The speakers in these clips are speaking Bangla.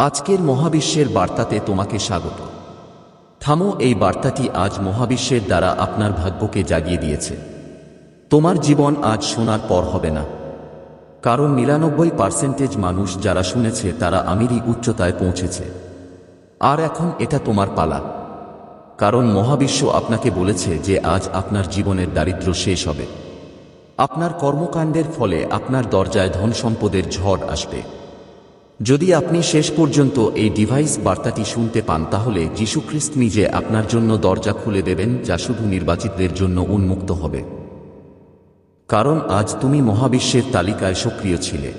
আজকের মহাবিশ্বের বার্তাতে তোমাকে স্বাগত। থামো, এই বার্তাটি আজ মহাবিশ্বের দ্বারা আপনার ভাগ্যকে জাগিয়ে দিয়েছে। তোমার জীবন আজ শোনার পর হবে না। কারণ নিরানব্বই পার্সেন্টেজ মানুষ যারা শুনেছে, তারা আমিরই উচ্চতায় পৌঁছেছে। আর এখন এটা তোমার পালা। কারণ মহাবিশ্ব আপনাকে বলেছে যে আজ আপনার জীবনের দারিদ্র্য শেষ হবে। আপনার কর্মকাণ্ডের ফলে আপনার দরজায় ধন সম্পদের ঝড় আসবে। যদি আপনি শেষ পর্যন্ত এই ডিভাইস বার্তাটি শুনতে পান, তাহলে যীশুখ্রিস্ট নিজে আপনার জন্য দরজা খুলে দেবেন, যা শুধু নির্বাচিতদের জন্য উন্মুক্ত হবে। কারণ আজ তুমি মহাবিশ্বের তালিকায় সক্রিয় ছিলে।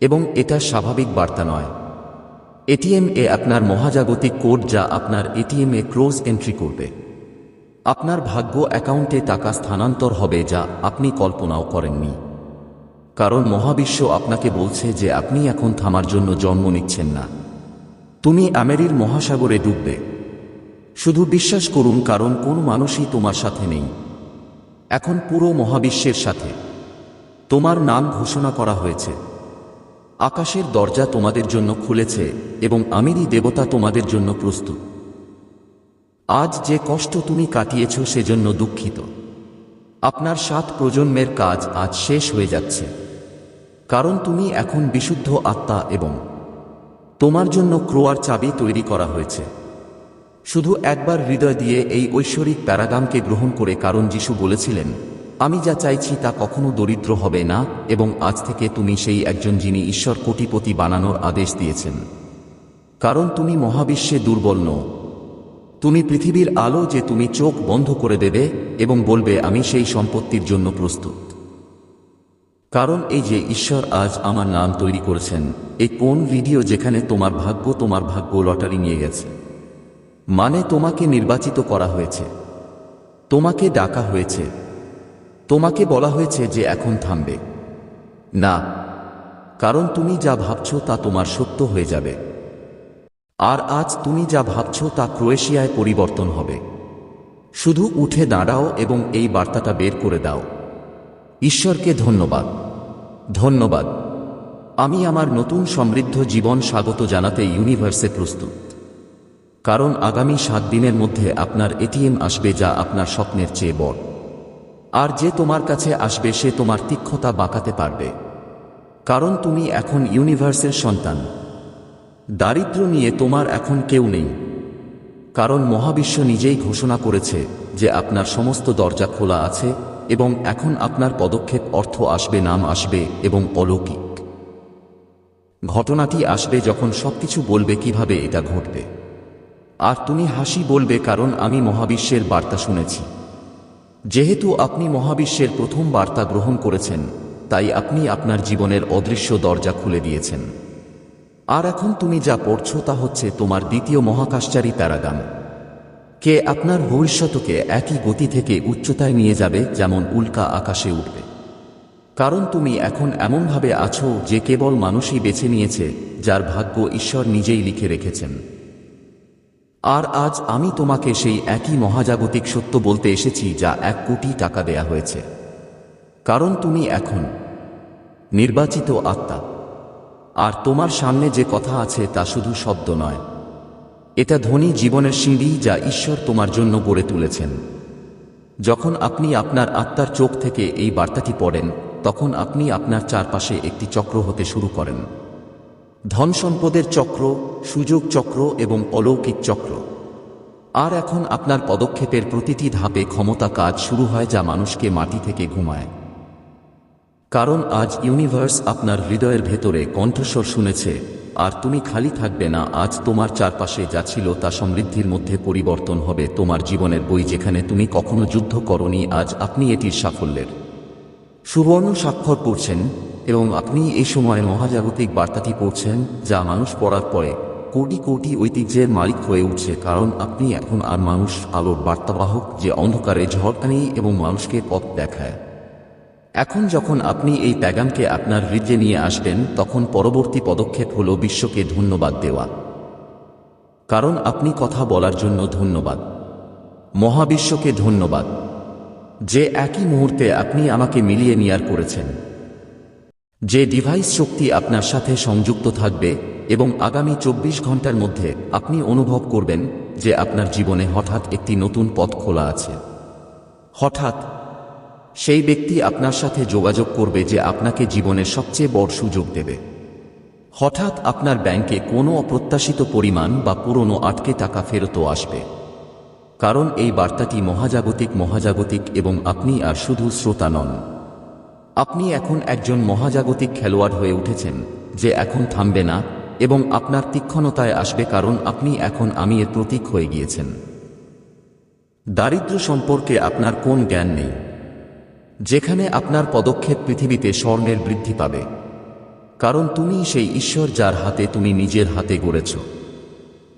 এবং এটা স্বাভাবিক বার্তা নয়। এটিএম এ আপনার মহাজাগতিক কোড যা আপনার এটিএম এ ক্রোজ এন্ট্রি করবে। আপনার ভাগ্য অ্যাকাউন্টে টাকা স্থানান্তর হবে, যা আপনি কল্পনাও করেননি। কারণ মহাবিশ্ব আপনাকে বলছে যে আপনি এখন থামার জন্য জন্ম নিচ্ছেন না। তুমি আমেরির মহাসাগরে ডুববে। শুধু বিশ্বাস করুন, কারণ কোন মানুষই তোমার সাথে নেই। এখন পুরো মহাবিশ্বের সাথে। তোমার নাম ঘোষণা করা হয়েছে। আকাশের দরজা তোমাদের জন্য খুলেছে এবং আমিরই দেবতা তোমাদের জন্য প্রস্তুত। আজ যে কষ্ট তুমি কাটিয়েছ সেজন্য দুঃখিত। আপনার সাত প্রজন্মের কাজ আজ শেষ হয়ে যাচ্ছে। কারণ তুমি এখন বিশুদ্ধ আত্মা এবং তোমার জন্য ক্রোয়ার চাবি তৈরি করা হয়েছে। শুধু একবার হৃদয় দিয়ে এই ঐশ্বরিক প্যারাগামকে গ্রহণ করে কারণ যিশু বলেছিলেন, আমি যা চাইছি তা কখনো দরিদ্র হবে না এবং আজ থেকে তুমি সেই একজন যিনি ঈশ্বর কোটিপতি বানানোর আদেশ দিয়েছেন। কারণ তুমি মহাবিশ্বে দুর্বল নও। তুমি পৃথিবীর আলো যে তুমি চোখ বন্ধ করে দেবে এবং বলবে, আমি সেই সম্পত্তির জন্য প্রস্তুত। কারণ এই যে ঈশ্বর আজ আমার নাম তৈরি করেছেন, এই কোন ভিডিও যেখানে তোমার ভাগ্য তোমার ভাগ্য লটারি নিয়ে গেছে? মানে তোমাকে নির্বাচিত করা হয়েছে। তোমাকে ডাকা হয়েছে। তোমাকে বলা হয়েছে যে এখন থামবে। না, কারণ তুমি যা ভাবছ তা তোমার সত্য হয়ে যাবে। আর আজ তুমি যা ভাবছ তা ক্রোয়েশিয়ায় পরিবর্তন হবে। শুধু উঠে দাঁড়াও এবং এই বার্তাটা বের করে দাও। ঈশ্বরকে ধন্যবাদ। ধন্যবাদ। আমি আমার নতুন সমৃদ্ধ জীবন স্বাগত জানাতে ইউনিভার্সে প্রস্তুত। কারণ আগামী সাত দিনের মধ্যে আপনার এটিএম আসবে যা আপনার স্বপ্নের চেয়ে বড়। আর যে তোমার কাছে আসবে সে তোমার তীক্ষ্ণতা বাঁকাতে পারবে। কারণ তুমি এখন ইউনিভার্সের সন্তান। দারিদ্র নিয়ে তোমার এখন কেউ নেই। কারণ মহাবিশ্ব নিজেই ঘোষণা করেছে যে আপনার সমস্ত দরজা খোলা আছে এবং এখন আপনার পদক্ষেপ অর্থ আসবে, নাম আসবে এবং অলৌকিক। ঘটনাটি আসবে যখন সবকিছু বলবে কীভাবে এটা ঘটবে। আর তুমি হাসি বলবে কারণ আমি মহাবিশ্বের বার্তা শুনেছি। যেহেতু আপনি মহাবিশ্বের প্রথম বার্তা গ্রহণ করেছেন, তাই আপনি আপনার জীবনের অদৃশ্য দরজা খুলে দিয়েছেন। আর এখন তুমি যা পড়ছ তা হচ্ছে তোমার দ্বিতীয় মহাকাশচারী প্যারাগাম কে আপনার ভবিষ্যতকে একই গতি থেকে উচ্চতায় নিয়ে যাবে যেমন উল্কা আকাশে উঠবে। কারণ তুমি এখন এমনভাবে আছো যে কেবল মানুষই বেছে নিয়েছে, যার ভাগ্য ঈশ্বর নিজেই লিখে রেখেছেন। আর আজ আমি তোমাকে সেই একই মহাজাগতিক সত্য বলতে এসেছি যা এক কোটি টাকা দেয়া হয়েছে। কারণ তুমি এখন নির্বাচিত আত্মা। আর তোমার সামনে যে কথা আছে তা শুধু শব্দ নয়। এটা ধনী জীবনের সিঁড়ি যা ঈশ্বর তোমার জন্য গড়ে তুলেছেন। যখন আপনি আপনার আত্মার চোখ থেকে এই বার্তাটি পড়েন, তখন আপনি আপনার চারপাশে একটি চক্র হতে শুরু করেন। ধন সম্পদের চক্র, সুযোগ চক্র এবং অলৌকিক চক্র। আর এখন আপনার পদক্ষেপের প্রতিটি ধাপে ক্ষমতা কাজ শুরু হয় যা মানুষকে মাটি থেকে ঘুমায়। কারণ আজ ইউনিভার্স আপনার হৃদয়ের ভেতরে কণ্ঠস্বর শুনেছে আর তুমি খালি থাকবে না, আজ তোমার চারপাশে যা ছিল তা সমৃদ্ধির মধ্যে পরিবর্তন হবে। তোমার জীবনের বই যেখানে তুমি কখনো যুদ্ধ করনি, আজ আপনি এটির সাফল্যের সুবর্ণ স্বাক্ষর করছেন এবং আপনি এই সময় মহাজাগতিক বার্তাটি পড়ছেন, যা মানুষ পড়ার পরে কোটি কোটি ঐতিহ্যের মালিক হয়ে উঠছে, কারণ আপনি এখন আর মানুষ, আলোর বার্তাবাহক, যে অন্ধকারে ঝড়কানি এবং মানুষকে পথ দেখায়। এখন যখন আপনি এই প্যাগামকে আপনার হৃদয়ে নিয়ে আসবেন, তখন পরবর্তী পদক্ষেপ হল বিশ্বকে ধন্যবাদ দেওয়া। কারণ আপনি কথা বলার জন্য ধন্যবাদ। মহাবিশ্বকে ধন্যবাদ। যে একই মুহূর্তে আপনি আমাকে মিলিয়ে নিয়ার করেছেন। যে ডিভাইস শক্তি আপনার সাথে সংযুক্ত থাকবে এবং আগামী চব্বিশ ঘণ্টার মধ্যে আপনি অনুভব করবেন যে আপনার জীবনে হঠাৎ একটি নতুন পথ খোলা আছে। হঠাৎ সেই ব্যক্তি আপনার সাথে যোগাযোগ করবে যে আপনাকে জীবনের সবচেয়ে বড় সুযোগ দেবে। হঠাৎ আপনার ব্যাংকে কোনো অপ্রত্যাশিত পরিমাণ বা পুরনো আটকে টাকা ফেরতও আসবে। কারণ এই বার্তাটি মহাজাগতিক মহাজাগতিক এবং আপনি আর শুধু শ্রোতা নন। আপনি এখন একজন মহাজাগতিক খেলোয়াড় হয়ে উঠেছেন, যে এখন থামবে না এবং আপনার তীক্ষ্ণতায় আসবে কারণ আপনি এখন আমি এর প্রতীক হয়ে গিয়েছেন। দারিদ্র সম্পর্কে আপনার কোন জ্ঞান নেই। যেখানে আপনার পদক্ষেপ পৃথিবীতে স্বর্ণের বৃদ্ধি পাবে। কারণ তুমি সেই ঈশ্বর যার হাতে তুমি নিজের হাতে গড়েছ।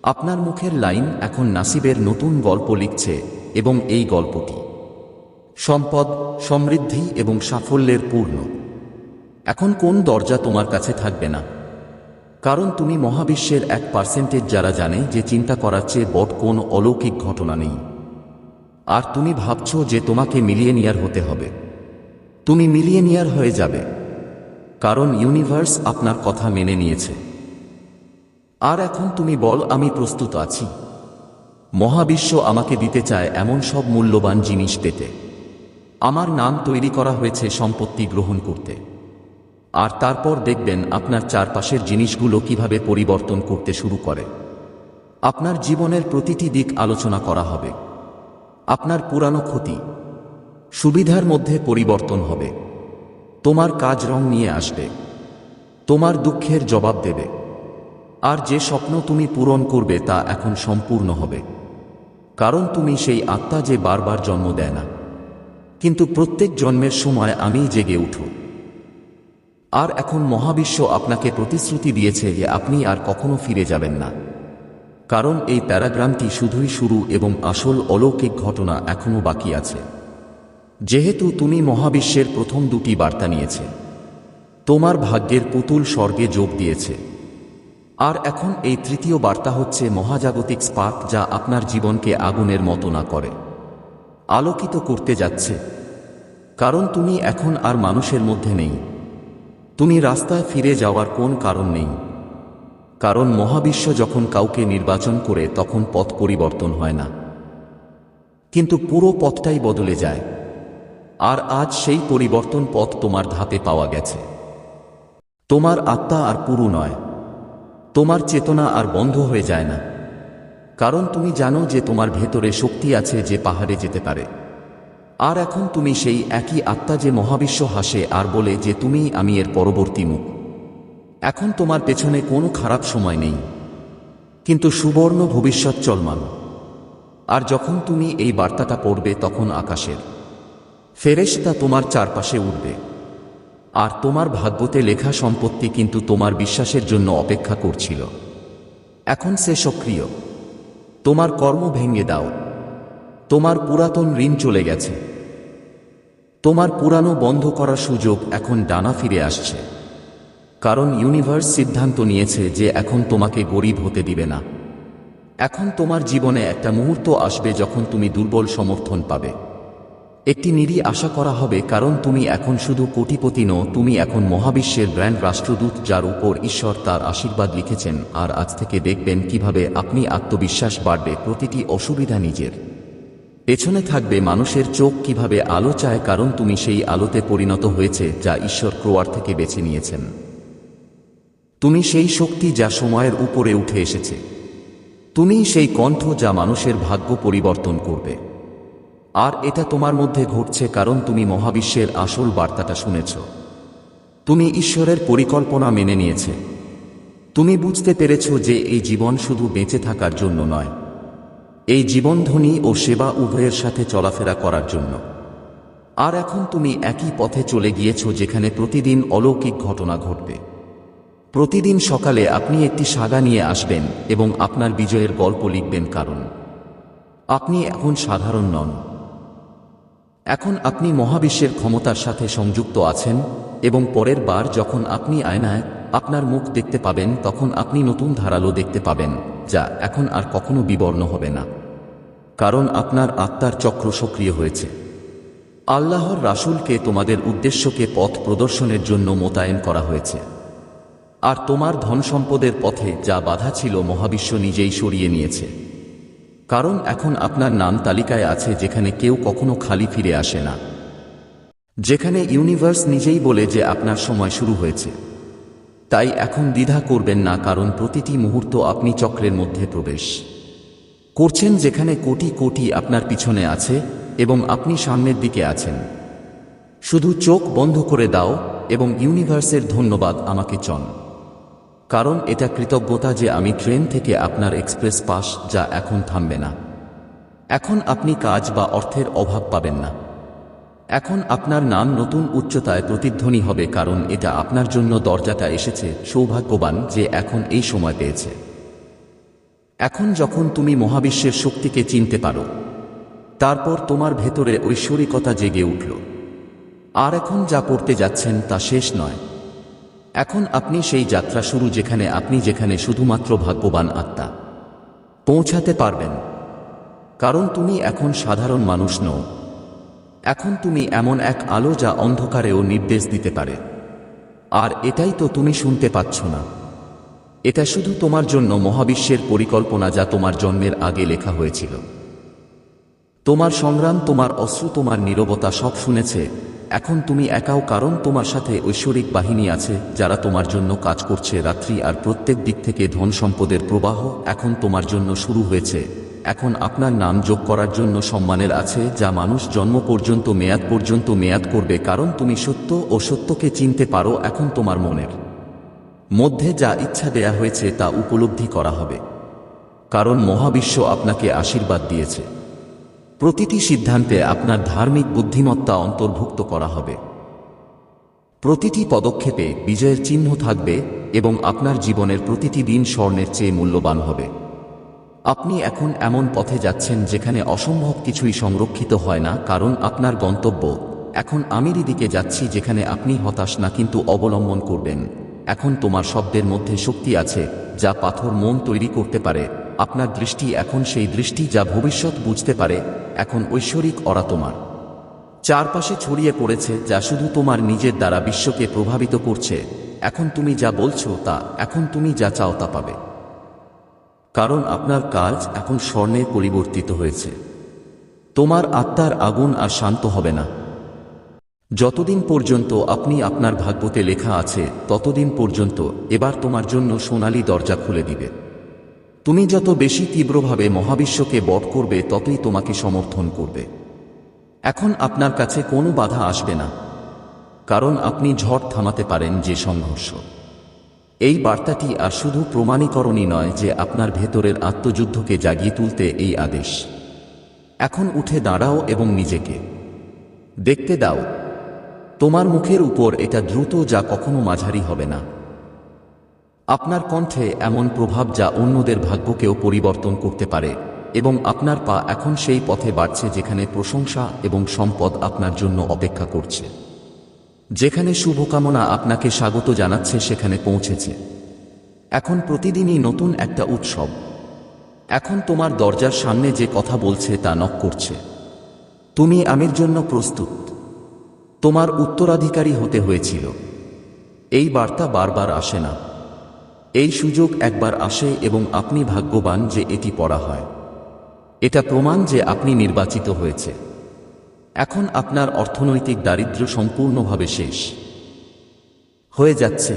আপনার মুখের লাইন এখন নাসিবের নতুন গল্প লিখছে এবং এই গল্পটি। সম্পদ, সমৃদ্ধি এবং সাফল্যের পূর্ণ। এখন কোন দরজা তোমার কাছে থাকবে না? কারণ তুমি মহাবিশ্বের এক পার্সেন্টেজ যারা জানে যে চিন্তা করার চেয়ে বট কোন অলৌকিক ঘটনা নেই। আর তুমি ভাবছ যে তোমাকে মিলিয়েনিয়ার হতে হবে। তুমি মিলিয়েনিয়ার হয়ে যাবে। কারণ ইউনিভার্স আপনার কথা মেনে নিয়েছে। আর এখন তুমি বল, আমি প্রস্তুত আছি। মহাবিশ্ব আমাকে দিতে চায় এমন সব মূল্যবান জিনিস পেতে। আমার নাম তৈরি করা হয়েছে সম্পত্তি গ্রহণ করতে। আর তারপর দেখবেন আপনার চারপাশের জিনিসগুলো কীভাবে পরিবর্তন করতে শুরু করে। আপনার জীবনের প্রতিটি দিক আলোচনা করা হবে। আপনার পুরানো ক্ষতি সুবিধার মধ্যে পরিবর্তন হবে। তোমার কাজ রং নিয়ে আসবে। তোমার দুঃখের জবাব দেবে। আর যে স্বপ্ন তুমি পূরণ করবে তা এখন সম্পূর্ণ হবে। কারণ তুমি সেই আত্মা যে বারবার জন্ম দেয় না। কিন্তু প্রত্যেক জন্মের সময় আমি জেগে উঠু আর এখন মহাবিশ্ব আপনাকে প্রতিশ্রুতি দিয়েছে যে আপনি আর কখনো ফিরে যাবেন না। কারণ এই প্যারাগ্রামটি শুধুই শুরু এবং আসল অলৌকিক ঘটনা এখনও বাকি আছে। যেহেতু তুমি মহাবিশ্বের প্রথম দুটি বার্তা নিয়েছে, তোমার ভাগ্যের পুতুল স্বর্গে যোগ দিয়েছে। আর এখন এই তৃতীয় বার্তা হচ্ছে মহাজাগতিক স্পার্ক যা আপনার জীবনকে আগুনের মতো না করে। আলোকিত করতে যাচ্ছে। কারণ তুমি এখন আর মানুষের মধ্যে নেই। তুমি রাস্তায় ফিরে যাওয়ার কোন কারণ নেই। কারণ মহাবিশ্ব যখন কাউকে নির্বাচন করে তখন পথ পরিবর্তন হয় না। কিন্তু পুরো পথটাই বদলে যায়। আর আজ সেই পরিবর্তন পথ তোমার ধাপে পাওয়া গেছে। তোমার আত্মা আর পুরু নয়। তোমার চেতনা আর বন্ধ হয়ে যায় না। কারণ তুমি জানো যে তোমার ভেতরে শক্তি আছে যে পাহাড়ে যেতে পারে। আর এখন তুমি সেই একই আত্মা যে মহাবিশ্ব হাসে আর বলে যে তুমি, আমি এর পরবর্তী মুখ। এখন তোমার পেছনে কোনো খারাপ সময় নেই। কিন্তু সুবর্ণ ভবিষ্যৎ চলমান। আর যখন তুমি এই বার্তাটা পড়বে তখন আকাশের। ফেরেশতা তোমার চারপাশে উঠবে। আর তোমার ভাগ্যতে লেখা সম্পত্তি কিন্তু তোমার বিশ্বাসের জন্য অপেক্ষা করছিল। এখন সে সক্রিয়। তোমার কর্ম ভেঙে দাও। তোমার পুরাতন ঋণ চলে গেছে। তোমার পুরানো বন্ধ করার সুযোগ এখন ডানা ফিরে আসছে। কারণ ইউনিভার্স সিদ্ধান্ত নিয়েছে যে এখন তোমাকে গরিব হতে দিবে না। এখন তোমার জীবনে একটা মুহূর্ত আসবে যখন তুমি দুর্বল সমর্থন পাবে। একটি নিরি আশা করা হবে, কারণ তুমি এখন শুধু কোটিপতি নও, তুমি এখন মহাবিশ্বের ব্র্যান্ড রাষ্ট্রদূত যার উপর ঈশ্বর তার আশীর্বাদ লিখেছেন, আর আজ থেকে দেখবেন কীভাবে আপনি আত্মবিশ্বাস বাড়বে, প্রতিটি অসুবিধা নিজের। পেছনে থাকবে মানুষের চোখ, কীভাবে আলো চায়, কারণ তুমি সেই আলোতে পরিণত হয়েছে, যা ঈশ্বর ক্রোয়ার থেকে বেছে নিয়েছেন। তুমি সেই শক্তি যা সময়ের উপরে উঠে এসেছে। তুমি সেই কণ্ঠ যা মানুষের ভাগ্য পরিবর্তন করবে। আর এটা তোমার মধ্যে ঘটছে কারণ তুমি মহাবিশ্বের আসল বার্তাটা শুনেছ। তুমি ঈশ্বরের পরিকল্পনা মেনে নিয়েছে। তুমি বুঝতে পেরেছ যে এই জীবন শুধু বেঁচে থাকার জন্য নয়। এই জীবনধ্বনি ও সেবা উভয়ের সাথে চলাফেরা করার জন্য। আর এখন তুমি একই পথে চলে গিয়েছ যেখানে প্রতিদিন অলৌকিক ঘটনা ঘটবে। প্রতিদিন সকালে আপনি একটি সাগা নিয়ে আসবেন এবং আপনার বিজয়ের গল্প লিখবেন কারণ। আপনি এখন সাধারণ নন। এখন আপনি মহাবিশ্বের ক্ষমতার সাথে সংযুক্ত আছেন, এবং পরের বার যখন আপনি আয়নায় আপনার মুখ দেখতে পাবেন, তখন আপনি নতুন ধারালো দেখতে পাবেন, যা এখন আর কখনো বিবর্ণ হবে না। কারণ আপনার আত্মার চক্র সক্রিয় হয়েছে। আল্লাহর রাসুলকে তোমাদের উদ্দেশ্যকে পথ প্রদর্শনের জন্য মোতায়েন করা হয়েছে। আর তোমার ধন সম্পদের পথে যা বাধা ছিল মহাবিশ্ব নিজেই সরিয়ে নিয়েছে। কারণ এখন আপনার নাম তালিকায় আছে যেখানে কেউ কখনো খালি ফিরে আসে না। যেখানে ইউনিভার্স নিজেই বলে যে আপনার সময় শুরু হয়েছে। তাই এখন দ্বিধা করবেন না কারণ প্রতিটি মুহূর্ত আপনি চক্রের মধ্যে প্রবেশ করছেন যেখানে কোটি কোটি আপনার পিছনে আছে এবং আপনি সামনের দিকে আছেন। শুধু চোখ বন্ধ করে দাও এবং ইউনিভার্সের ধন্যবাদ আমাকে চন। কারণ এটা কৃতজ্ঞতা যে আমি ট্রেন থেকে আপনার এক্সপ্রেস পাস যা এখন থামবে না। এখন আপনি কাজ বা অর্থের অভাব পাবেন না। এখন আপনার নাম নতুন উচ্চতায় প্রতিধ্বনি হবে কারণ এটা আপনার জন্য দরজাটা এসেছে, সৌভাগ্যবান যে এখন এই সময় পেয়েছে। এখন যখন তুমি মহাবিশ্বের শক্তিকে চিনতে পারো, তারপর তোমার ভেতরে ঐশ্বরিকতা জেগে উঠল। আর এখন যা পড়তে যাচ্ছেন তা শেষ নয়। এখন আপনি সেই যাত্রা শুরু যেখানে আপনি যেখানে শুধুমাত্র ভাগ্যবান আত্মা। পৌঁছাতে পারবেন। কারণ তুমি এখন সাধারণ মানুষ নও। এখন তুমি এমন এক আলো যা অন্ধকারেও নির্দেশ দিতে পারে। আর এটাই তো তুমি শুনতে পাচ্ছ না। এটা শুধু তোমার জন্য মহাবিশ্বের পরিকল্পনা যা তোমার জন্মের আগে লেখা হয়েছিল। তোমার সংগ্রাম, তোমার অশ্রু, তোমার নীরবতা সব শুনেছে। এখন তুমি একাও কারণ তোমার সাথে ঐশ্বরিক বাহিনী আছে, যারা তোমার জন্য কাজ করছে রাত্রি আর প্রত্যেক দিক থেকে ধন সম্পদের প্রবাহ এখন তোমার জন্য শুরু হয়েছে। এখন আপনার নাম যোগ করার জন্য সম্মানের আছে, যা মানুষ জন্ম পর্যন্ত, মেয়াদ পর্যন্ত মেয়াদ করবে, কারণ তুমি সত্য ও সত্যকে চিনতে পারো এখন তোমার মনের মধ্যে যা ইচ্ছা দেয়া হয়েছে তা উপলব্ধি করা হবে। কারণ মহাবিশ্ব আপনাকে আশীর্বাদ দিয়েছে। প্রতিটি সিদ্ধান্তে আপনার ধার্মিক বুদ্ধিমত্তা অন্তর্ভুক্ত করা হবে। প্রতিটি পদক্ষেপে বিজয়ের চিহ্ন থাকবে এবং আপনার জীবনের প্রতিটি দিন স্বর্ণের চেয়ে মূল্যবান হবে। আপনি এখন এমন পথে যাচ্ছেন যেখানে অসম্ভব কিছুই সংরক্ষিত হয় না, কারণ আপনার গন্তব্য, এখন আমিরই দিকে যাচ্ছি যেখানে আপনি হতাশ না কিন্তু অবলম্বন করবেন। এখন তোমার শব্দের মধ্যে শক্তি আছে যা পাথর মন তৈরি করতে পারে। আপনার দৃষ্টি এখন সেই দৃষ্টি যা ভবিষ্যৎ বুঝতে পারে, এখন ঐশ্বরিক অরা তোমার। চারপাশে ছড়িয়ে পড়েছে যা শুধু তোমার নিজের দ্বারা বিশ্বকে প্রভাবিত করছে, এখন তুমি যা বলছো তা, এখন তুমি যা চাও তা পাবে। কারণ আপনার কাজ এখন স্বর্ণে পরিবর্তিত হয়েছে। তোমার আত্মার আগুন আর শান্ত হবে না। যতদিন পর্যন্ত আপনি আপনার ভাগ্যতে লেখা আছে, ততদিন পর্যন্ত এবার তোমার জন্য সোনালি দরজা খুলে দিবে। তুমি যত বেশি তীব্রভাবে মহাবিশ্বকে বট করবে, ততই তোমাকে সমর্থন করবে। এখন আপনার কাছে কোনো বাধা আসবে না, কারণ আপনি ঝড় থামাতে পারেন যে সংঘর্ষ। এই বার্তাটি আর শুধু প্রমাণীকরণই নয় যে আপনার ভেতরের আত্মযুদ্ধকে জাগিয়ে তুলতে এই আদেশ। এখন উঠে দাঁড়াও এবং নিজেকে দেখতে দাও। তোমার মুখের উপর এটা দ্রুত যা কখনো মাঝারি হবে না। আপনার কণ্ঠে এমন প্রভাব যা অন্যদের ভাগ্যকেও পরিবর্তন করতে পারে, এবং আপনার পা এখন সেই পথে বাড়ছে যেখানে প্রশংসা এবং সম্পদ আপনার জন্য অপেক্ষা করছে। যেখানে শুভকামনা আপনাকে স্বাগত জানাচ্ছে, সেখানে পৌঁছেছে। এখন প্রতিদিনই নতুন একটা উৎসব। এখন তোমার দরজার সামনে যে কথা বলছে, তা নক করছে। তুমি আমির জন্য প্রস্তুত। তোমার উত্তরাধিকারী হতে হয়েছিল। এই বার্তা বারবার আসে না। এই সুযোগ একবার আসে এবং আপনি ভাগ্যবান যে এটি পড়া হয়। এটা প্রমাণ যে আপনি নির্বাচিত হয়েছে। এখন আপনার অর্থনৈতিক দারিদ্র্য সম্পূর্ণভাবে শেষ। হয়ে যাচ্ছে।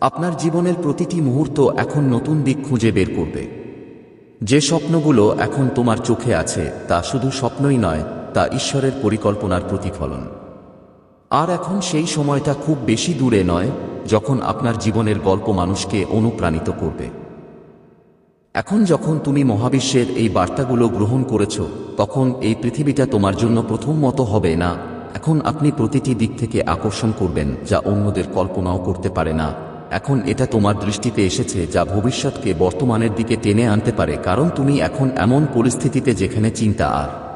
আপনার জীবনের প্রতিটি মুহূর্ত এখন নতুন দিক খুঁজে বের করবে। যে স্বপ্নগুলো এখন তোমার চোখে আছে, তা শুধু স্বপ্নই নয়, তা ঈশ্বরের পরিকল্পনার প্রতিফলন। আর এখন সেই সময়টা খুব বেশি দূরে নয় যখন আপনার জীবনের গল্প মানুষকে অনুপ্রাণিত করবে। এখন যখন তুমি মহাবিশ্বের এই বার্তাগুলো গ্রহণ করেছ, তখন এই পৃথিবীটা তোমার জন্য প্রথম মতো হবে না। এখন আপনি প্রতিটি দিক থেকে আকর্ষণ করবেন, যা অন্যদের কল্পনাও করতে পারে না। এখন এটা তোমার দৃষ্টিতে এসেছে, যা ভবিষ্যৎকে বর্তমানের দিকে টেনে আনতে পারে, কারণ তুমি এখন এমন পরিস্থিতিতে যেখানে চিন্তা আর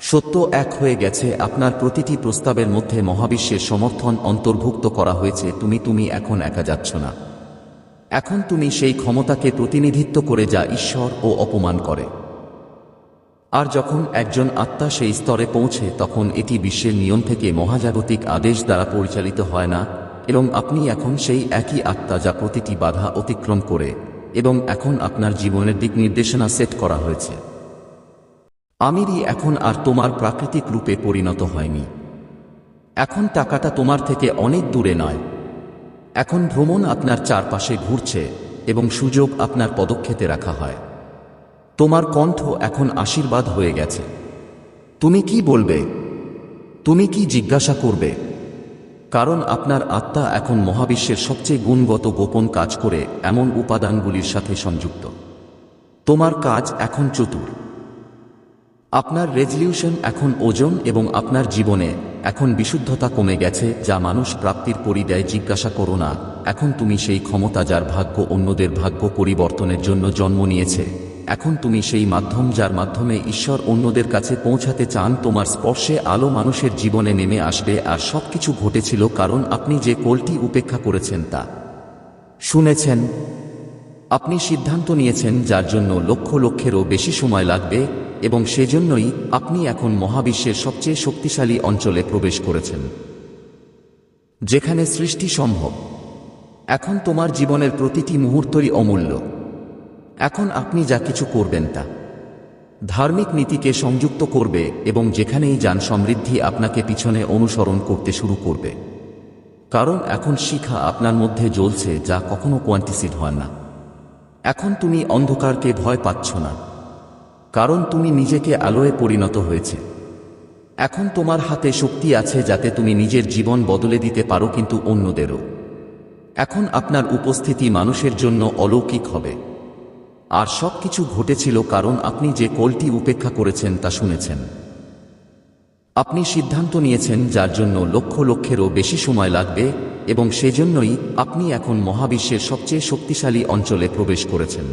সত্য এক হয়ে গেছে, আপনার প্রতিটি প্রস্তাবের মধ্যে মহাবিশ্বের সমর্থন অন্তর্ভুক্ত করা হয়েছে, তুমি তুমি এখন একা যাচ্ছ না। এখন তুমি সেই ক্ষমতাকে প্রতিনিধিত্ব করে যা ঈশ্বর ও অপমান করে। আর যখন একজন আত্মা সেই স্তরে পৌঁছে, তখন এটি বিশ্বের নিয়ম থেকে মহাজাগতিক আদেশ দ্বারা পরিচালিত হয় না, এবং আপনি এখন সেই একই আত্মা যা প্রতিটি বাধা অতিক্রম করে, এবং এখন আপনার জীবনের দিক নির্দেশনা সেট করা হয়েছে। আমিরই এখন আর তোমার প্রাকৃতিক রূপে পরিণত হয়নি। এখন টাকাটা তোমার থেকে অনেক দূরে নয়। এখন ভ্রমণ আপনার চারপাশে ঘুরছে এবং সুযোগ আপনার পদক্ষেপে রাখা হয়। তোমার কণ্ঠ এখন আশীর্বাদ হয়ে গেছে। তুমি কি বলবে? তুমি কি জিজ্ঞাসা করবে? কারণ আপনার আত্মা এখন মহাবিশ্বের সবচেয়ে গুণগত গোপন কাজ করে এমন উপাদানগুলির সাথে সংযুক্ত। তোমার কাজ এখন চতুর। আপনার রেজলিউশন এখন ওজন এবং আপনার জীবনে, এখন বিশুদ্ধতা কমে গেছে, যা মানুষ প্রাপ্তির পরিদয় জিজ্ঞাসা করো না, এখন তুমি সেই ক্ষমতা যার ভাগ্য অন্যদের ভাগ্য পরিবর্তনের জন্য জন্ম নিয়েছে, এখন তুমি সেই মাধ্যম যার মাধ্যমে ঈশ্বর অন্যদের কাছে পৌঁছাতে চান, তোমার স্পর্শে আলো মানুষের জীবনে নেমে আসবে, আর সব কিছু ঘটেছিল কারণ আপনি যে কোলটি উপেক্ষা করেছেন তা। শুনেছেন। আপনি সিদ্ধান্ত নিয়েছেন, যার জন্য লক্ষ লক্ষেরও বেশি সময় লাগবে এবং সেজন্যই আপনি এখন মহাবিশ্বের সবচেয়ে শক্তিশালী অঞ্চলে প্রবেশ করেছেন। যেখানে সৃষ্টি সম্ভব। এখন তোমার জীবনের প্রতিটি মুহূর্তই অমূল্য। এখন আপনি যা কিছু করবেন তা। ধার্মিক নীতিকে সংযুক্ত করবে এবং যেখানেই যান সমৃদ্ধি আপনাকে পিছনে অনুসরণ করতে শুরু করবে। কারণ এখন শিখা আপনার মধ্যে জ্বলছে যা কখনো কোয়ান্টিসিড হয় না। এখন তুমি অন্ধকারকে ভয় পাচ্ছ না। কারণ তুমি নিজেকে আলোয় পরিণত হয়েছে। এখন তোমার হাতে শক্তি আছে যাতে তুমি নিজের জীবন বদলে দিতে পারো কিন্তু অন্যদেরও। এখন আপনার উপস্থিতি মানুষের জন্য অলৌকিক হবে। আর সব কিছু ঘটেছিল কারণ আপনি যে কোলটি উপেক্ষা করেছেন তা শুনেছেন। আপনি সিদ্ধান্ত নিয়েছেন যার জন্য লক্ষ লক্ষেরও বেশি সময় লাগবে এবং সেজন্যই আপনি এখন মহাবিশ্বের সবচেয়ে শক্তিশালী অঞ্চলে প্রবেশ করেছেন।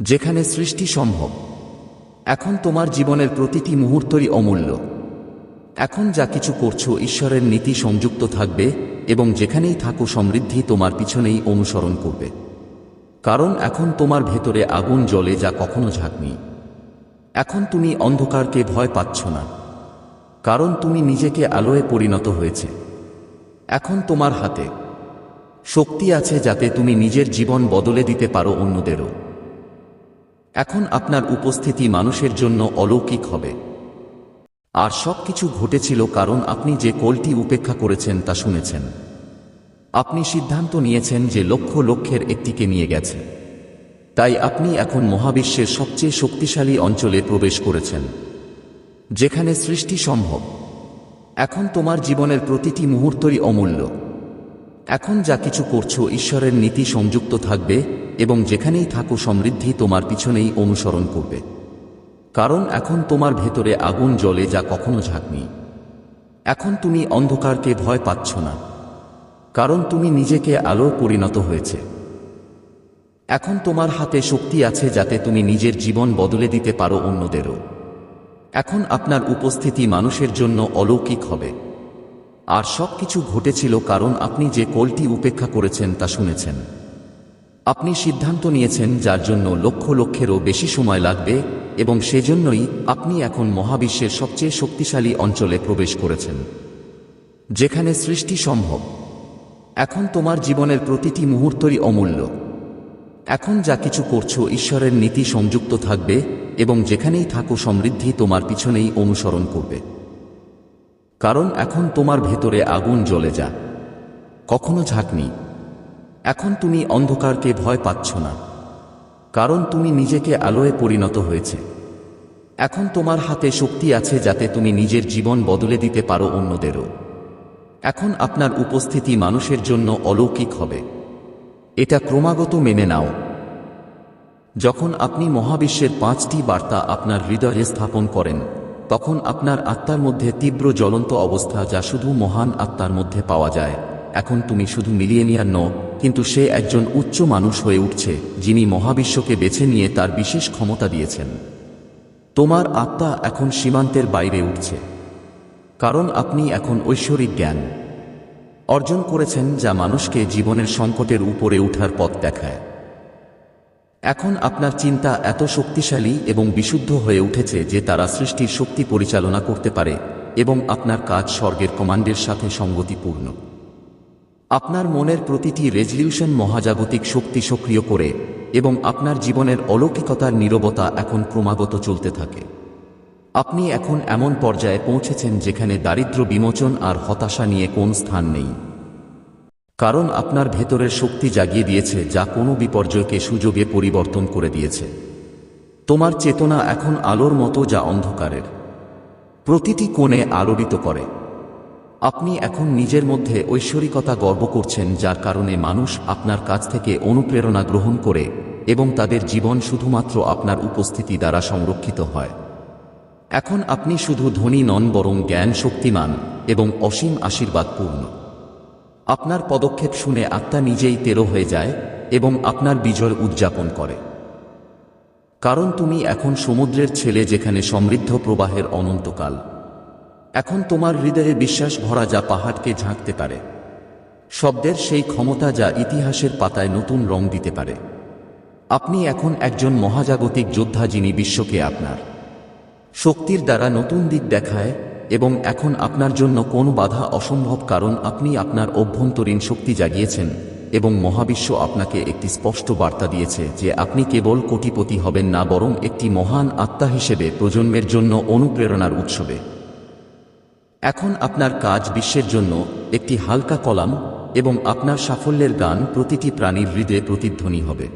যেখানে সৃষ্টি সম্ভব। এখন তোমার জীবনের প্রতিটি মুহূর্তই অমূল্য। এখন যা কিছু করছ ঈশ্বরের নীতি সংযুক্ত থাকবে এবং যেখানেই থাকো সমৃদ্ধি তোমার পিছনেই অনুসরণ করবে। কারণ এখন তোমার ভেতরে আগুন জ্বলে যা কখনো ঝাঁকনি। এখন তুমি অন্ধকারকে ভয় পাচ্ছ না। কারণ তুমি নিজেকে আলোয় পরিণত হয়েছে। এখন তোমার হাতে শক্তি আছে যাতে তুমি নিজের জীবন বদলে দিতে পারো অন্যদেরও। এখন আপনার উপস্থিতি মানুষের জন্য অলৌকিক হবে। আর সব কিছু ঘটেছিল কারণ আপনি যে কোলটি উপেক্ষা করেছেন তা শুনেছেন। আপনি সিদ্ধান্ত নিয়েছেন যে লক্ষ লক্ষের একটিকে নিয়ে গেছে। তাই আপনি এখন মহাবিশ্বের সবচেয়ে শক্তিশালী অঞ্চলে প্রবেশ করেছেন, যেখানে সৃষ্টি সম্ভব। এখন তোমার জীবনের প্রতিটি মুহূর্তই অমূল্য। এখন যা কিছু করছ, ঈশ্বরের নীতি সংযুক্ত থাকবে এবং যেখানেই থাকো সমৃদ্ধি তোমার পিছনেই অনুসরণ করবে। কারণ এখন তোমার ভেতরে আগুন জ্বলে যা কখনো ঝাঁকনি। এখন তুমি অন্ধকারকে ভয় পাচ্ছ না, কারণ তুমি নিজেকে আলো পরিণত হয়েছে। এখন তোমার হাতে শক্তি আছে যাতে তুমি নিজের জীবন বদলে দিতে পারো অন্যদেরও। এখন আপনার উপস্থিতি মানুষের জন্য অলৌকিক হবে। আর সব কিছু ঘটেছিল কারণ আপনি যে কোলটি উপেক্ষা করেছেন তা শুনেছেন। আপনি সিদ্ধান্ত নিয়েছেন যার জন্য লক্ষ লক্ষেরও বেশি সময় লাগবে এবং সেজন্যই আপনি এখন মহাবিশ্বের সবচেয়ে শক্তিশালী অঞ্চলে প্রবেশ করেছেন, যেখানে সৃষ্টি সম্ভব। এখন তোমার জীবনের প্রতিটি মুহূর্তই অমূল্য। এখন যা কিছু করছ ঈশ্বরের নীতি সংযুক্ত থাকবে এবং যেখানেই থাকো সমৃদ্ধি তোমার পিছনেই অনুসরণ করবে। কারণ এখন তোমার ভেতরে আগুন জ্বলে যা। কখনো ঝাঁকনি এখন তুমি অন্ধকারকে ভয় পাচ্ছ না, কারণ তুমি নিজেকে আলোয় পরিণত হয়েছে। এখন তোমার হাতে শক্তি আছে যাতে তুমি নিজের জীবন বদলে দিতে পারো অন্যদেরও। এখন আপনার উপস্থিতি মানুষের জন্য অলৌকিক হবে। এটা ক্রমাগত মেনে নাও। যখন আপনি মহাবিশ্বের পাঁচটি বার্তা আপনার হৃদয়ে স্থাপন করেন, তখন আপনার আত্মার মধ্যে তীব্র জ্বলন্ত অবস্থা যা শুধু মহান আত্মার মধ্যে পাওয়া যায়। এখন তুমি শুধু মিলিয়ে মিলিয়েনিয়ার ন কিন্তু সে একজন উচ্চ মানুষ হয়ে উঠছে, যিনি মহাবিশ্বকে বেছে নিয়ে তার বিশেষ ক্ষমতা দিয়েছেন। তোমার আত্মা এখন সীমান্তের বাইরে উঠছে। কারণ আপনি এখন ঐশ্বরিক জ্ঞান অর্জন করেছেন যা মানুষকে জীবনের সংকটের উপরে উঠার পথ দেখায়। এখন আপনার চিন্তা এত শক্তিশালী এবং বিশুদ্ধ হয়ে উঠেছে যে তারা সৃষ্টির শক্তি পরিচালনা করতে পারে এবং আপনার কাজ স্বর্গের কমান্ডের সাথে সঙ্গতিপূর্ণ। আপনার মনের প্রতিটি রেজলিউশন মহাজাগতিক শক্তি সক্রিয় করে এবং আপনার জীবনের অলৌকিকতার নীরবতা এখন ক্রমাগত চলতে থাকে। আপনি এখন এমন পর্যায়ে পৌঁছেছেন যেখানে দারিদ্র্য বিমোচন আর হতাশা নিয়ে কোন স্থান নেই। কারণ আপনার ভেতরের শক্তি জাগিয়ে দিয়েছে যা কোনো বিপর্যয়কে সুযোগে পরিবর্তন করে দিয়েছে। তোমার চেতনা এখন আলোর মতো যা অন্ধকারের। প্রতিটি কোণে আলোড়িত করে। আপনি এখন নিজের মধ্যে ঐশ্বরিকতা গর্ব করছেন যার কারণে মানুষ আপনার কাছ থেকে অনুপ্রেরণা গ্রহণ করে এবং তাদের জীবন শুধুমাত্র আপনার উপস্থিতি দ্বারা সংরক্ষিত হয়। এখন আপনি শুধু ধনী নন বরং জ্ঞান শক্তিমান এবং অসীম আশীর্বাদপূর্ণ আপনার পদক্ষেপ শুনে আত্মা নিজেই তেরো হয়ে যায় এবং আপনার বিজয় উদযাপন করে। কারণ তুমি এখন সমুদ্রের ছেলে যেখানে সমৃদ্ধ প্রবাহের অনন্তকাল। এখন তোমার হৃদয়ে বিশ্বাস ভরা যা পাহাড়কে ঝাঁকতে পারে। শব্দের সেই ক্ষমতা যা ইতিহাসের পাতায় নতুন রং দিতে পারে। আপনি এখন একজন মহাজাগতিক যোদ্ধা যিনি বিশ্বকে আপনার শক্তির দ্বারা নতুন দিক দেখায় এবং এখন আপনার জন্য কোনো বাধা অসম্ভব কারণ আপনি আপনার অভ্যন্তরীণ শক্তি জাগিয়েছেন এবং মহাবিশ্ব আপনাকে একটি স্পষ্ট বার্তা দিয়েছে যে আপনি কেবল কোটিপতি হবেন না, বরং একটি মহান আত্মা হিসেবে প্রজন্মের জন্য অনুপ্রেরণার উৎসবে। এখন আপনার কাজ বিশ্বের জন্য একটি হালকা কলাম এবং আপনার সাফল্যের গান প্রতিটি প্রাণীর হৃদয়ে প্রতিধ্বনি হবে।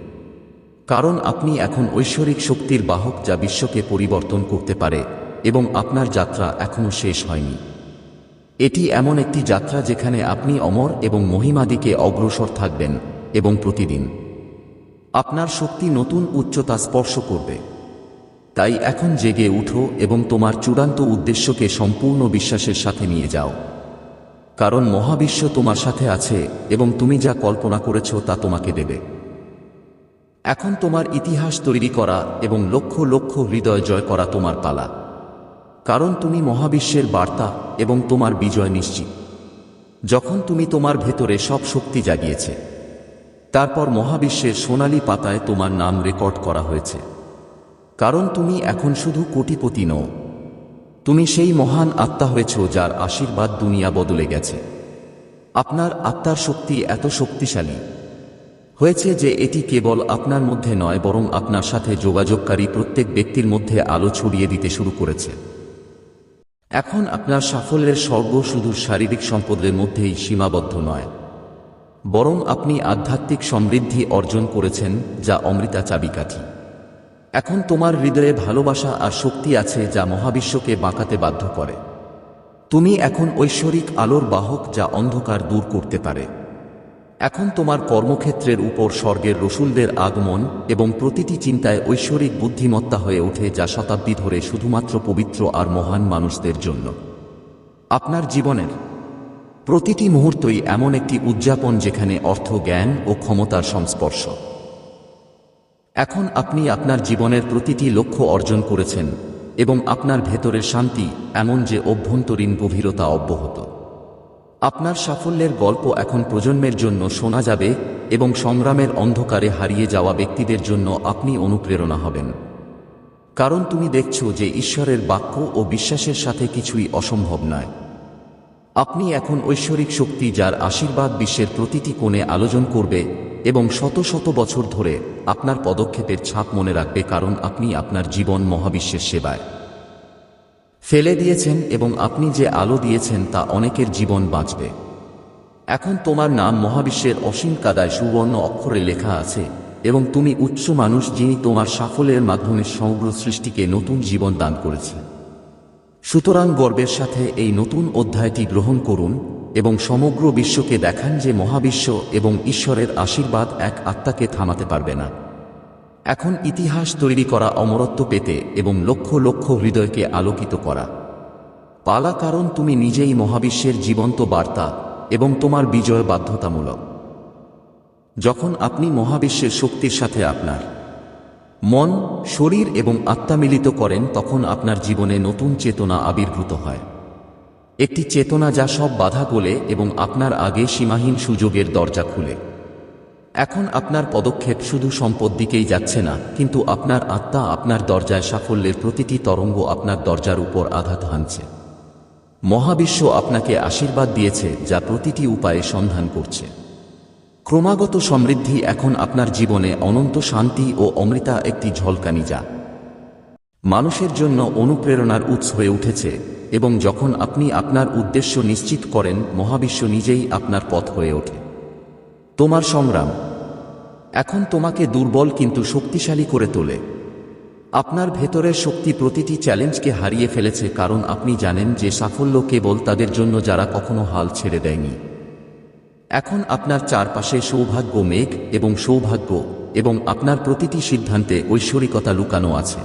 কারণ আপনি এখন ঐশ্বরিক শক্তির বাহক যা বিশ্বকে পরিবর্তন করতে পারে এবং আপনার যাত্রা এখনও শেষ হয়নি। এটি এমন একটি যাত্রা যেখানে আপনি অমর এবং মহিমাদিকে অগ্রসর থাকবেন এবং প্রতিদিন আপনার শক্তি নতুন উচ্চতা স্পর্শ করবে। তাই এখন জেগে উঠো এবং তোমার চূড়ান্ত উদ্দেশ্যকে সম্পূর্ণ বিশ্বাসের সাথে নিয়ে যাও। কারণ মহাবিশ্ব তোমার সাথে আছে এবং তুমি যা কল্পনা করেছ তা তোমাকে দেবে। এখন তোমার ইতিহাস তৈরি করা এবং লক্ষ লক্ষ হৃদয় জয় করা তোমার পালা। কারণ তুমি মহাবিশ্বের বার্তা এবং তোমার বিজয় নিশ্চিত। যখন তুমি তোমার ভেতরে সব শক্তি জাগিয়েছে, তারপর মহাবিশ্বের সোনালী পাতায় তোমার নাম রেকর্ড করা হয়েছে। কারণ তুমি এখন শুধু কোটিপতি নও। তুমি সেই মহান আত্মা হয়েছ যার আশীর্বাদ দুনিয়া বদলে গেছে। আপনার আত্মার শক্তি এত শক্তিশালী। হয়েছে যে এটি কেবল আপনার মধ্যে নয়, বরং আপনার সাথে যোগাযোগকারী প্রত্যেক ব্যক্তির মধ্যে আলো ছড়িয়ে দিতে শুরু করেছে। এখন আপনার সাফল্যের স্বর্গ শুধু শারীরিক সম্পদের মধ্যেই সীমাবদ্ধ নয়। বরং আপনি আধ্যাত্মিক সমৃদ্ধি অর্জন করেছেন, যা অমৃতা চাবিকাঠি। এখন তোমার হৃদয়ে ভালোবাসা আর শক্তি আছে যা মহাবিশ্বকে বাঁকাতে বাধ্য করে। তুমি এখন ঐশ্বরিক আলোর বাহক যা অন্ধকার দূর করতে পারে। এখন তোমার কর্মক্ষেত্রের উপর স্বর্গের রসুলদের আগমন এবং প্রতিটি চিন্তায় ঐশ্বরিক বুদ্ধিমত্তা হয়ে ওঠে যা শতাব্দী ধরে শুধুমাত্র পবিত্র আর মহান মানুষদের জন্য। আপনার জীবনের প্রতিটি মুহূর্তই এমন একটি উদযাপন যেখানে অর্থ, জ্ঞান ও ক্ষমতার সংস্পর্শ। এখন আপনি আপনার জীবনের প্রতিটি লক্ষ্য অর্জন করেছেন, এবং আপনার ভেতরের শান্তি এমন যে অভ্যন্তরীণ গভীরতা অব্যাহত। আপনার সাফল্যের গল্প এখন প্রজন্মের জন্য শোনা যাবে, এবং সংগ্রামের অন্ধকারে হারিয়ে যাওয়া ব্যক্তিদের জন্য আপনি অনুপ্রেরণা হবেন। কারণ তুমি দেখছ যে ঈশ্বরের বাক্য ও বিশ্বাসের সাথে কিছুই অসম্ভব নয়। আপনি এখন ঐশ্বরিক শক্তি যার আশীর্বাদ বিশ্বের প্রতিটি কোণে আলোচন করবে এবং শত শত বছর ধরে আপনার পদক্ষেপের ছাপ মনে রাখবে কারণ আপনি আপনার জীবন মহাবিশ্বের সেবায়। ফেলে দিয়েছেন এবং আপনি যে আলো দিয়েছেন তা অনেকের জীবন বাঁচবে। এখন তোমার নাম মহাবিশ্বের অসীম কাদায় সুবর্ণ অক্ষরে লেখা আছে এবং তুমি উচ্চ মানুষ যিনি তোমার সাফল্যের মাধ্যমে সমগ্র সৃষ্টিকে নতুন জীবন দান করেছে সুতরাং গর্বের সাথে এই নতুন অধ্যায়টি গ্রহণ করুন এবং সমগ্র বিশ্বকে দেখান যে মহাবিশ্ব এবং ঈশ্বরের আশীর্বাদ এক আত্মাকে থামাতে পারবে না। এখন ইতিহাস তৈরি করা অমরত্ব পেতে এবং লক্ষ লক্ষ হৃদয়কে আলোকিত করা। পালা কারণ তুমি নিজেই মহাবিশ্বের জীবন্ত বার্তা এবং তোমার বিজয় বাধ্যতামূলক। যখন আপনি মহাবিশ্বের শক্তির সাথে আপনার মন, শরীর এবং আত্মা মিলিত করেন, তখন আপনার জীবনে নতুন চেতনা আবির্ভূত হয়। একটি চেতনা যা সব বাধা গোলে এবং আপনার আগে সীমাহীন সুযোগের দরজা খুলে। এখন আপনার পদক্ষেপ শুধু সম্পদ দিকেই যাচ্ছে না, কিন্তু আপনার আত্মা আপনার দরজায় সাফল্যের প্রতিটি তরঙ্গ আপনার দরজার উপর আঘাত হানছে। মহাবিশ্ব আপনাকে আশীর্বাদ দিয়েছে, যা প্রতিটি উপায়ে সন্ধান করছে। ক্রমাগত সমৃদ্ধি এখন আপনার জীবনে অনন্ত শান্তি ও অমৃতা একটি ঝলকানি যা মানুষের জন্য অনুপ্রেরণার উৎস হয়ে উঠেছে এবং যখন আপনি আপনার উদ্দেশ্য নিশ্চিত করেন, মহাবিশ্ব নিজেই আপনার পথ হয়ে ওঠে। তোমার সংগ্রাম। এখন তোমাকে দুর্বল কিন্তু শক্তিশালী করে তোলে। আপনার ভেতরের শক্তি প্রতিটি চ্যালেঞ্জকে হারিয়ে ফেলেছে কারণ আপনি জানেন যে সাফল্য কেবল তাদের জন্য যারা কখনো হাল ছেড়ে দেয়নি। এখন আপনার চারপাশে সৌভাগ্য মেঘ এবং সৌভাগ্য এবং আপনার প্রতিটি সিদ্ধান্তে ঐশ্বরিকতা লুকানো আছে।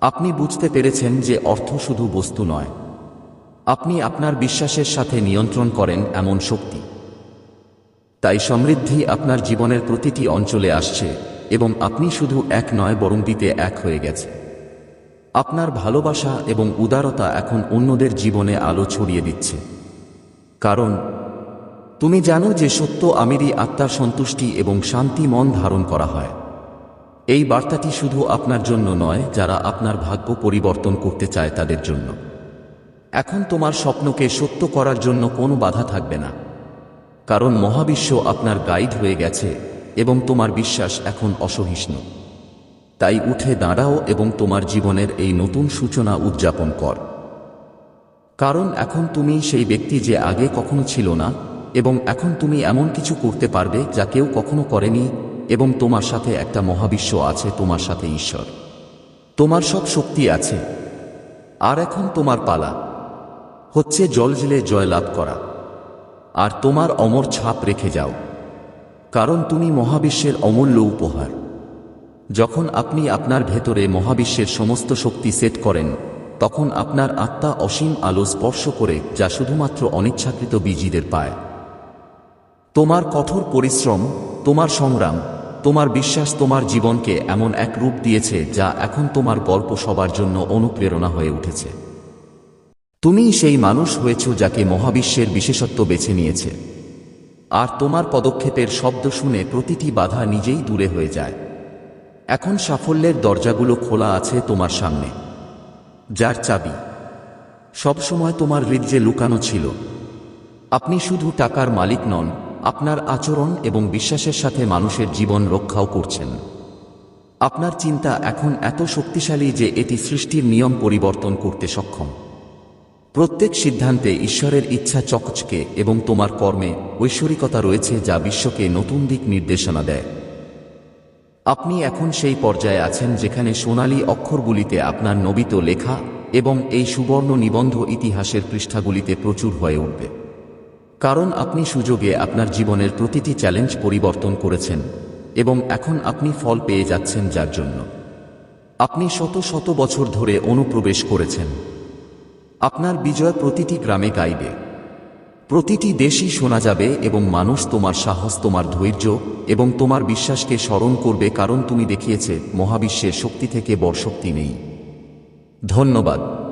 আপনি বুঝতে পেরেছেন যে অর্থ শুধু বস্তু নয়। আপনি আপনার বিশ্বাসের সাথে নিয়ন্ত্রণ করেন এমন শক্তি। তাই সমৃদ্ধি আপনার জীবনের প্রতিটি অঞ্চলে আসছে এবং আপনি শুধু এক নয় বরং দিতে এক হয়ে গেছে। আপনার ভালোবাসা এবং উদারতা এখন অন্যদের জীবনে আলো ছড়িয়ে দিচ্ছে। কারণ তুমি জানো যে সত্য আমিরই আত্মার সন্তুষ্টি এবং শান্তি মন ধারণ করা হয়। এই বার্তাটি শুধু আপনার জন্য নয়, যারা আপনার ভাগ্য পরিবর্তন করতে চায় তাদের জন্য। এখন তোমার স্বপ্নকে সত্য করার জন্য কোনো বাধা থাকবে না। কারণ মহাবিশ্ব আপনার গাইড হয়ে গেছে এবং তোমার বিশ্বাস এখন অসহিষ্ণু। তাই উঠে দাঁড়াও এবং তোমার জীবনের এই নতুন সূচনা উদযাপন কর। কারণ এখন তুমি সেই ব্যক্তি যে আগে কখনো ছিল না এবং এখন তুমি এমন কিছু করতে পারবে যা কেউ কখনো করেনি এবং তোমার সাথে একটা মহাবিশ্ব আছে, তোমার সাথে ঈশ্বর। তোমার সব শক্তি আছে। আর এখন তোমার পালা। হচ্ছে জল জলজলে জয়লাভ করা। আর তোমার অমর ছাপ রেখে যাও। কারণ তুমি মহাবিশ্বের অমূল্য উপহার। যখন আপনি আপনার ভেতরে মহাবিশ্বের সমস্ত শক্তি সেট করেন, তখন আপনার আত্মা অসীম আলো স্পর্শ করে, যা শুধুমাত্র অনিচ্ছাকৃত বীজিদের পায়। তোমার কঠোর পরিশ্রম, তোমার সংগ্রাম, তোমার বিশ্বাস তোমার জীবনকে এমন এক রূপ দিয়েছে যা এখন তোমার গল্প সবার জন্য অনুপ্রেরণা হয়ে উঠেছে। তুমি সেই মানুষ হয়েছ যাকে মহাবিশ্বের বিশেষত্ব বেছে নিয়েছে। আর তোমার পদক্ষেপের শব্দ শুনে প্রতিটি বাধা নিজেই দূরে হয়ে যায়। এখন সাফল্যের দরজাগুলো খোলা আছে তোমার সামনে। যার চাবি। সবসময় তোমার হৃদয়ে লুকানো ছিল। আপনি শুধু টাকার মালিক নন আপনার আচরণ এবং বিশ্বাসের সাথে মানুষের জীবন রক্ষাও করছেন। আপনার চিন্তা এখন এত শক্তিশালী যে এটি সৃষ্টির নিয়ম পরিবর্তন করতে সক্ষম। প্রত্যেক সিদ্ধান্তে ঈশ্বরের ইচ্ছা চকচকে এবং তোমার কর্মে ঐশ্বরিকতা রয়েছে যা বিশ্বকে নতুন দিক নির্দেশনা দেয়। আপনি এখন সেই পর্যায়ে আছেন যেখানে সোনালী অক্ষরগুলিতে আপনার নবিত লেখা এবং এই সুবর্ণ নিবন্ধ ইতিহাসের পৃষ্ঠাগুলিতে প্রচুর হয়ে উঠবে। কারণ আপনি সুযোগে আপনার জীবনের প্রতিটি চ্যালেঞ্জ পরিবর্তন করেছেন, এবং এখন আপনি ফল পেয়ে যাচ্ছেন যার জন্য। আপনি শত শত বছর ধরে অনুপ্রবেশ করেছেন। আপনার বিজয় প্রতিটি গ্রামে গাইবে। প্রতিটি দেশই শোনা যাবে, এবং মানুষ তোমার সাহস, তোমার ধৈর্য, এবং তোমার বিশ্বাসকে স্মরণ করবে, কারণ তুমি দেখিয়েছে, মহাবিশ্বের শক্তি থেকে বড় শক্তি নেই। ধন্যবাদ।